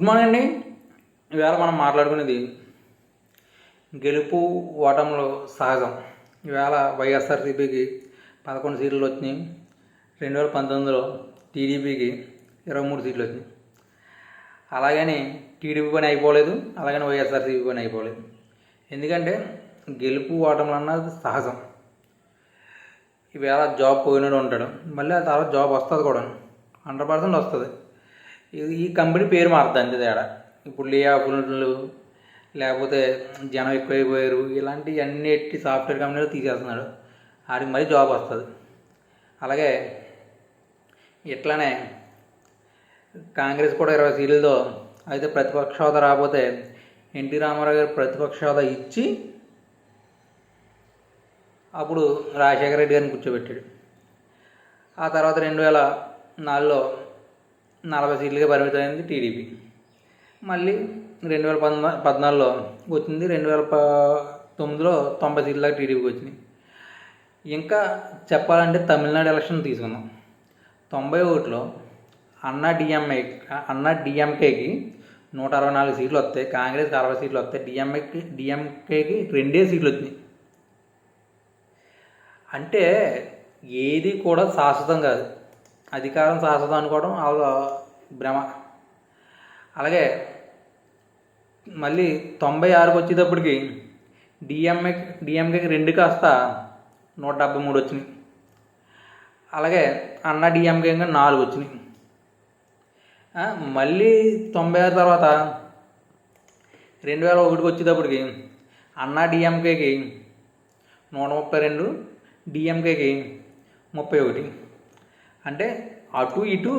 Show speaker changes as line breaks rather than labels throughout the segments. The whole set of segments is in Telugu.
గుడ్ మార్నింగ్ అండి. ఈవేళ మనం మాట్లాడుకునేది గెలుపు ఓటంలో సహజం. ఈవేళ వైఎస్ఆర్సీపీకి పదకొండు సీట్లు వచ్చినాయి. రెండు వేల పంతొమ్మిదిలో టీడీపీకి ఇరవై మూడు సీట్లు వచ్చినాయి. అలాగని టీడీపీ పని అయిపోలేదు అలాగని వైఎస్ఆర్సీపీ పని అయిపోలేదు. ఎందుకంటే గెలుపు ఓటములు అన్నది సహజం. ఈవేళ జాబ్ పోయినాడు ఉంటాడు మళ్ళీ ఆ తర్వాత జాబ్ వస్తుంది కూడా హండ్రెడ్ పర్సెంట్ వస్తుంది. ఈ కంపెనీ పేరు మారుతుంది అంతే తేడా. ఇప్పుడు లే లేకపోతే జనం ఎక్కువైపోయారు ఇలాంటి అన్నిటి సాఫ్ట్వేర్ కంపెనీలు తీసేస్తున్నాడు ఆడికి మళ్ళీ జాబ్ వస్తుంది. అలాగే ఇట్లానే కాంగ్రెస్ కూడా ఇరవై సీట్లతో అయితే ప్రతిపక్ష హోదా రాకపోతే ఎన్టీ రామారావు గారు ప్రతిపక్ష హోదా ఇచ్చి అప్పుడు రాజశేఖర రెడ్డి గారిని కూర్చోబెట్టాడు. ఆ తర్వాత రెండు వేల నాలుగులో నలభై సీట్లుగా పరిమితమైంది టీడీపీ. మళ్ళీ రెండు వేల పద్నా పద్నాలుగులో వచ్చింది. రెండు వేల ప తొమ్మిదిలో తొంభై సీట్ల దాకా టీడీపీకి వచ్చినాయి. ఇంకా చెప్పాలంటే తమిళనాడు ఎలక్షన్ తీసుకుందాం. తొంభై ఒకటిలో అన్నా డిఎంఏ అన్నా డిఎంకేకి నూట అరవై నాలుగు సీట్లు వస్తాయి. కాంగ్రెస్కి అరవై సీట్లు వస్తాయి. డిఎంఏకి డిఎంకేకి రెండే సీట్లు వచ్చినాయి. అంటే ఏది కూడా శాశ్వతం కాదు. అధికారం శాశ్వతం అనుకోవడం అదొక భ్రమ. అలాగే మళ్ళీ తొంభై ఆరుకి వచ్చేటప్పటికి డిఎంఏ డిఎంకేకి రెండు కాస్త నూట డెబ్బై మూడు వచ్చినాయి. అలాగే అన్న డిఎంకే నాలుగు వచ్చినాయి. మళ్ళీ తొంభై ఆరు తర్వాత రెండు వేల ఒకటికి వచ్చేటప్పటికి అన్నా డిఎంకేకి నూట ముప్పై రెండు డిఎంకేకి ముప్పై ఒకటి. అంటే అటు ఇటు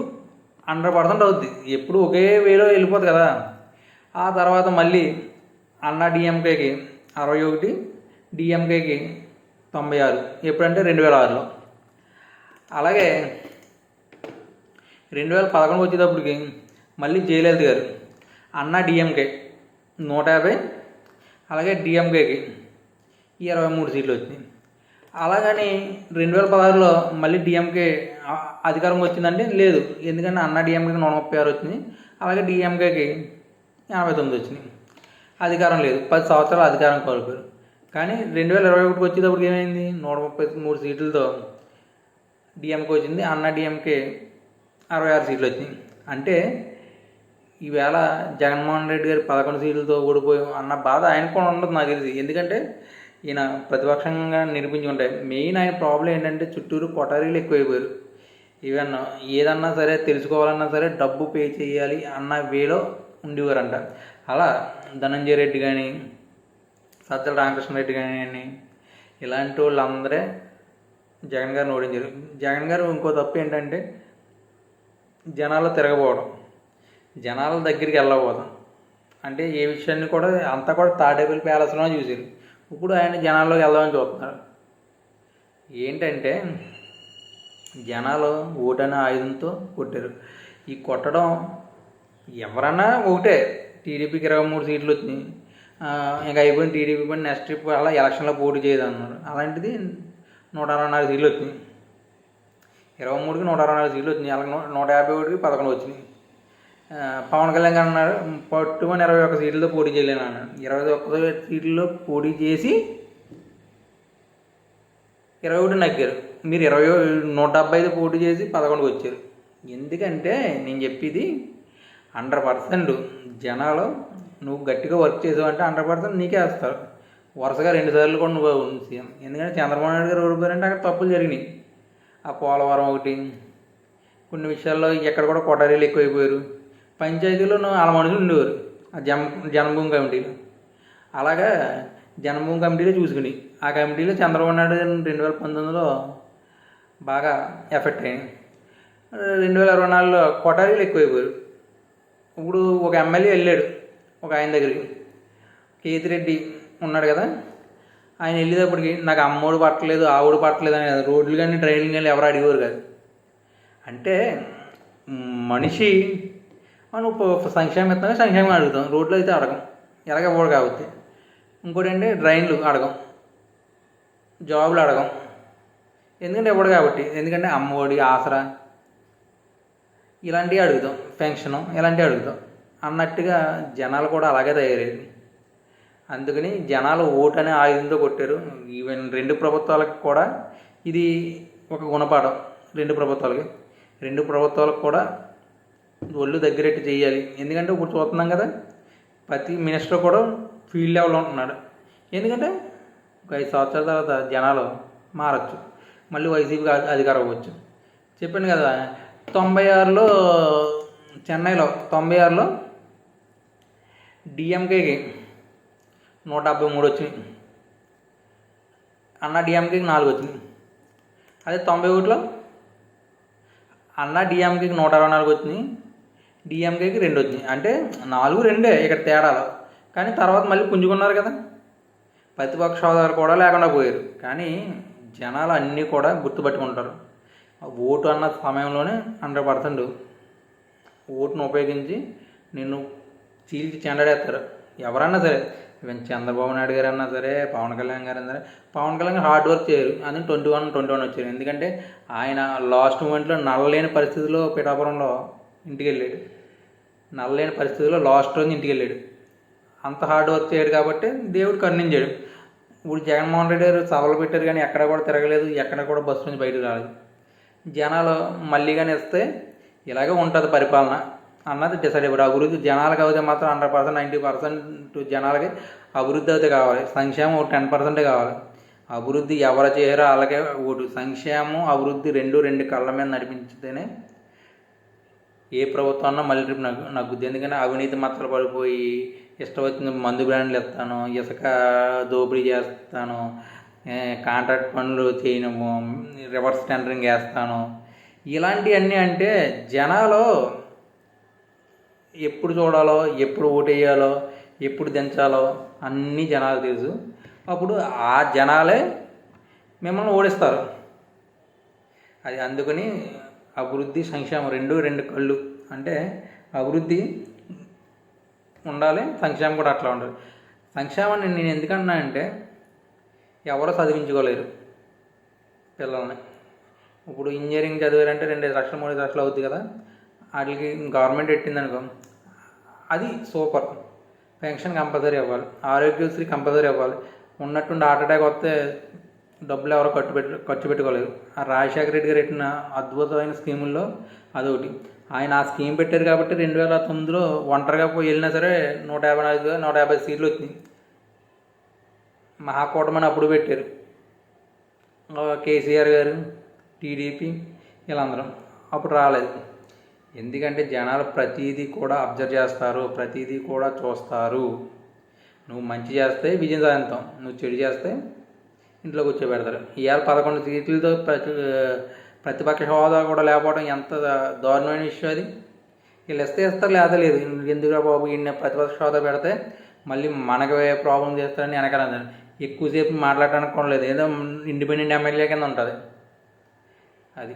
హండ్రెడ్ పర్సెంట్ అవుద్ది. ఎప్పుడు ఒకే వేలో వెళ్ళిపోదు కదా. ఆ తర్వాత మళ్ళీ అన్నా డిఎంకేకి అరవై ఒకటి డిఎంకేకి తొంభై ఆరు ఎప్పుడంటే రెండు వేల ఆరులో. అలాగే రెండు వేల పదకొండు వచ్చేటప్పటికి మళ్ళీ జయలలిత గారు అన్నా డిఎంకే నూట యాభై అలాగే డిఎంకేకి ఇరవై మూడు సీట్లు వచ్చినాయి. అలాగని రెండు వేల పదహారులో మళ్ళీ డిఎంకే అధికారం వచ్చిందంటే లేదు. ఎందుకంటే అన్న డిఎంకేకి నూట ముప్పై ఆరు వచ్చినాయి అలాగే డిఎంకేకి ఎనభై తొమ్మిది వచ్చినాయి అధికారం లేదు. పది సంవత్సరాలు అధికారం కోల్పోయారు. కానీ రెండు వేల ఇరవై ఒకటికి వచ్చేటప్పుడు ఏమైంది? నూట ముప్పై మూడు సీట్లతో డిఎంకే వచ్చింది. అన్న డిఎంకే అరవై ఆరు సీట్లు వచ్చినాయి. అంటే ఈవేళ జగన్మోహన్ రెడ్డి గారు పదకొండు సీట్లతో ఓడిపోయి అన్న బాధ ఆయన కూడా ఉండదు నాకు తెలిసి. ఎందుకంటే ఈయన ప్రతిపక్షంగా నిరూపించుకుంటాయి మెయిన్ ఆయన ప్రాబ్లం ఏంటంటే చుట్టూరు కొటారీలు ఎక్కువైపోయారు. ఈవెన్ uh, ఏదన్నా సరే తెలుసుకోవాలన్నా సరే డబ్బు పే చేయాలి అన్న వేలో ఉండేవారంట. అలా ధనంజయ రెడ్డి కానీ సజ్జల రామకృష్ణారెడ్డి కానీ ఇలాంటి వాళ్ళందరే జగన్ గారిని ఓడించారు. జగన్ గారు ఇంకో తప్పు ఏంటంటే జనాలు తిరగబోవడం. జనాల దగ్గరికి వెళ్ళకపోవడం అంటే ఏ విషయాన్ని కూడా అంతా కూడా తాడేపల్లి ప్యాలెస్లో చూసారు ఇప్పుడు ఆయన జనాల్లోకి వెళ్దామని చూస్తున్నారు ఏంటంటే జనాలు ఓటనే ఆయుధంతో కొట్టారు. ఈ కొట్టడం ఎవరన్నా ఒకటే. టీడీపీకి ఇరవై మూడు సీట్లు వచ్చినాయి. ఇంకా అయిపోయిన టీడీపీ పని నెక్స్ట్ ట్రిప్ అలా ఎలక్షన్లో పోటీ చేయదు అన్నారు. అలాంటిది నూట అరవై నాలుగు సీట్లు వచ్చినాయి. ఇరవై మూడుకి నూట అరవై నాలుగు సీట్లు వచ్చినాయి. అలాగే నూట యాభై ఒకటికి పదకొండు వచ్చినాయి. పవన్ కళ్యాణ్ గారు అన్నారు పట్టుకొని ఇరవై ఒక్క సీట్లతో పోటీ చేయలేను అన్నాడు. ఇరవై ఒక్క సీట్లలో పోటీ చేసి ఇరవై ఒకటి నగ్గారు. మీరు ఇరవై నూట డెబ్బై ఐదు పోటీ చేసి పదకొండుకి వచ్చారు. ఎందుకంటే నేను చెప్పేది హండ్రెడ్ పర్సెంట్ జనాలు నువ్వు గట్టిగా వర్క్ చేసావంటే హండ్రెడ్ పర్సెంట్ నీకే వేస్తారు. వరుసగా రెండు సార్లు కూడా నువ్వు సీఎం. ఎందుకంటే చంద్రబాబు నాయుడు గారు ఓడిపోయారంటే అక్కడ తప్పులు జరిగినాయి. ఆ పోలవరం ఒకటి కొన్ని విషయాల్లో ఎక్కడ కూడా కొటారీలు ఎక్కువైపోయారు. పంచాయతీలో వాళ్ళ మనుషులు ఉండేవారు. ఆ జన జనభూమి కమిటీలో. అలాగా జనభూమి కమిటీలో చూసుకుని ఆ కమిటీలో చంద్రబాబు నాయుడు గారు రెండు వేల పంతొమ్మిదిలో బాగా ఎఫెక్ట్ అయ్యింది రెండు వేల ఇరవై నాలుగులో కొటారీలు ఎక్కువైపోయారు. ఇప్పుడు ఒక ఎమ్మెల్యే వెళ్ళాడు ఒక ఆయన దగ్గరికి. కేతిరెడ్డి ఉన్నాడు కదా ఆయన వెళ్ళేటప్పటికి నాకు అమ్మోడు పట్టలేదు ఆవుడు పట్టలేదు అని రోడ్లు కానీ ట్రైన్లు కానీ ఎవరు అడిగేవారు కాదు. అంటే మనిషి మనం సంక్షేమం ఇస్తాం సంక్షేమం అడుగుతాం రోడ్లు అయితే అడగం ఎలాగ ఇవ్వడు కాబట్టి. ఇంకోటి అంటే డ్రైన్లు అడగం జాబులు అడగం. ఎందుకంటే ఇవ్వడు కాబట్టి? ఎందుకంటే అమ్మఒడి ఆసరా. ఇలాంటివి అడుగుతాం. పెన్షను ఇలాంటివి అడుగుతాం. అన్నట్టుగా జనాలు కూడా అలాగే తయారయ్యారు. అందుకని జనాలు ఓటు అనే ఆయుధంతో కొట్టారు. ఈవెన్ రెండు ప్రభుత్వాలకు కూడా ఇది ఒక గుణపాఠం. రెండు ప్రభుత్వాలకి. రెండు ప్రభుత్వాలకు కూడా ఒళ్ళు దగ్గరెట్టి చేయాలి. ఎందుకంటే ఇప్పుడు చూస్తున్నాం కదా ప్రతి మినిస్టర్ కూడా ఫీల్డ్ లెవెల్లో ఉంటున్నాడు. ఎందుకంటే ఒక ఐదు సంవత్సరాల తర్వాత జనాలు మారచ్చు. మళ్ళీ వైసీపీకి అధికారం అవ్వచ్చు చెప్పాను కదా తొంభై ఆరులో చెన్నైలో తొంభై ఆరులో డిఎంకేకి నూట డెబ్బై మూడు వచ్చినాయి. అన్నా డిఎంకేకి నాలుగు వచ్చినాయి. అదే తొంభై ఒకటిలో అన్నా డిఎంకేకి నూట అరవై నాలుగు వచ్చినాయి డిఎంకేకి రెండు వచ్చినాయి. అంటే నాలుగు రెండే ఇక్కడ తేడాలు. కానీ తర్వాత మళ్ళీ పుంజుకున్నారు కదా. ప్రతిపక్ష హోదాలు కూడా లేకుండా పోయారు. కానీ జనాలు అన్నీ కూడా గుర్తుపట్టుకుంటారు. ఆ ఓటు అన్న సమయంలోనే హండ్రెడ్ పర్సెంట్ ఓటును ఉపయోగించి నిన్ను చీల్చి చెండడేస్తారు ఎవరన్నా సరే ఈవెన్ చంద్రబాబు నాయుడు గారు అన్నా సరే పవన్ కళ్యాణ్ గారు అన్నా సరే పవన్ కళ్యాణ్ గారు హార్డ్ వర్క్ చేయరు. అందుకే ట్వంటీ వన్ ట్వంటీ వన్ వచ్చారు. ఎందుకంటే ఆయన లాస్ట్ మూమెంట్లో నల్లలేని పరిస్థితిలో పిఠాపురంలో ఇంటికి వెళ్ళాడు. నల్లలేని పరిస్థితిలో లాస్ట్ రోజు ఇంటికి వెళ్ళాడు. అంత హార్డ్ వర్క్ చేయడు కాబట్టి దేవుడు కరుణించాడు. ఇప్పుడు జగన్మోహన్ రెడ్డి గారు సభలు పెట్టారు కానీ ఎక్కడ కూడా తిరగలేదు ఎక్కడ కూడా బస్సు నుంచి బయటకు రాలేదు. జనాలు మళ్ళీ కానీ ఇస్తే ఇలాగే ఉంటుంది పరిపాలన అన్నది డిసైడ్ అయిపోయి అభివృద్ధి జనాలకు అయితే మాత్రం హండ్రెడ్ పర్సెంట్ నైంటీ పర్సెంట్ జనాలకి అభివృద్ధి అయితే కావాలి. సంక్షేమం ఒక టెన్ పర్సెంటే కావాలి. అభివృద్ధి ఎవరు చేయరో అలాగే ఓటు. సంక్షేమం అభివృద్ధి రెండు రెండు కళ్ళ మీద నడిపించితేనే ఏ ప్రభుత్వం అన్నా మళ్ళీ ట్రిప్ నగ్గు నగ్గుద్ది. ఎందుకంటే అవినీతి మచ్చలు పడిపోయి ఇష్టం వచ్చిన మందు బ్రాండ్లు ఇస్తాను ఇసుక దోపిడీ చేస్తాను కాంట్రాక్ట్ పనులు చేయను రివర్స్ టెండరింగ్ వేస్తాను. ఇలాంటివన్నీ అంటే జనాలు ఎప్పుడు చూడాలో ఎప్పుడు ఓటేయాలో ఎప్పుడు దించాలో అన్నీ జనాలు తెలుసు. అప్పుడు ఆ జనాలే మిమ్మల్ని ఓడిస్తారు. అది అందుకని అభివృద్ధి సంక్షేమం రెండు రెండు కళ్ళు. అంటే అభివృద్ధి ఉండాలి సంక్షేమం కూడా అట్లా ఉండాలి. సంక్షేమాన్ని నేను ఎందుకన్నా అంటే ఎవరో చదివించుకోలేరు పిల్లల్ని. ఇప్పుడు ఇంజనీరింగ్ చదివారంటే రెండు లక్షలు మూడు లక్షలు అవుతుంది కదా. వాటికి గవర్నమెంట్ పెట్టిందనుకో అది సూపర్. పెన్షన్ కంపల్సరీ ఇవ్వాలి ఆరోగ్యశ్రీ కంపల్సరీ ఇవ్వాలి ఉన్నట్టుండి హార్ట్ అటాక్ వస్తే డబ్బులు ఎవరో ఖర్చు పెట్టు ఖర్చు పెట్టుకోలేరు. ఆ రాజశేఖర రెడ్డి గారు పెట్టిన అద్భుతమైన స్కీముల్లో అదొకటి. ఆయన ఆ స్కీమ్ పెట్టారు కాబట్టి రెండు వేల తొమ్మిదిలో ఒంటరిగా పోయి వెళ్ళినా సరే నూట యాభై నాలుగు నూట యాభై సీట్లు వచ్చినాయి. మహాకూటమని అప్పుడు పెట్టారు. కేసీఆర్ గారు టీడీపీ వీళ్ళందరం అప్పుడు రాలేదు. ఎందుకంటే జనాలు ప్రతిదీ కూడా అబ్జర్వ్ చేస్తారు ప్రతిదీ కూడా చూస్తారు. నువ్వు మంచి చేస్తే విజయం సాధిస్తాం నువ్వు చెడు చేస్తే ఇంట్లో కూర్చోబెడతారు ఇవాళ పదకొండు సీట్లతో ప్రతి ప్రతిపక్ష హోదా కూడా లేకపోవడం ఎంత దారుణమైన విషయం అది. వీళ్ళు ఇస్తే ఇస్తారు లేదా. లేదు ఎందుకురా బాబు ఈయన ప్రతిపక్ష హోదా పెడితే మళ్ళీ మనకు ప్రాబ్లం చేస్తారని వెనకాల ఎక్కువసేపు మాట్లాడడానికి కూడా లేదు. ఏదో ఇండిపెండెంట్ ఎమ్మెల్యే కింద ఉంటుంది. అది.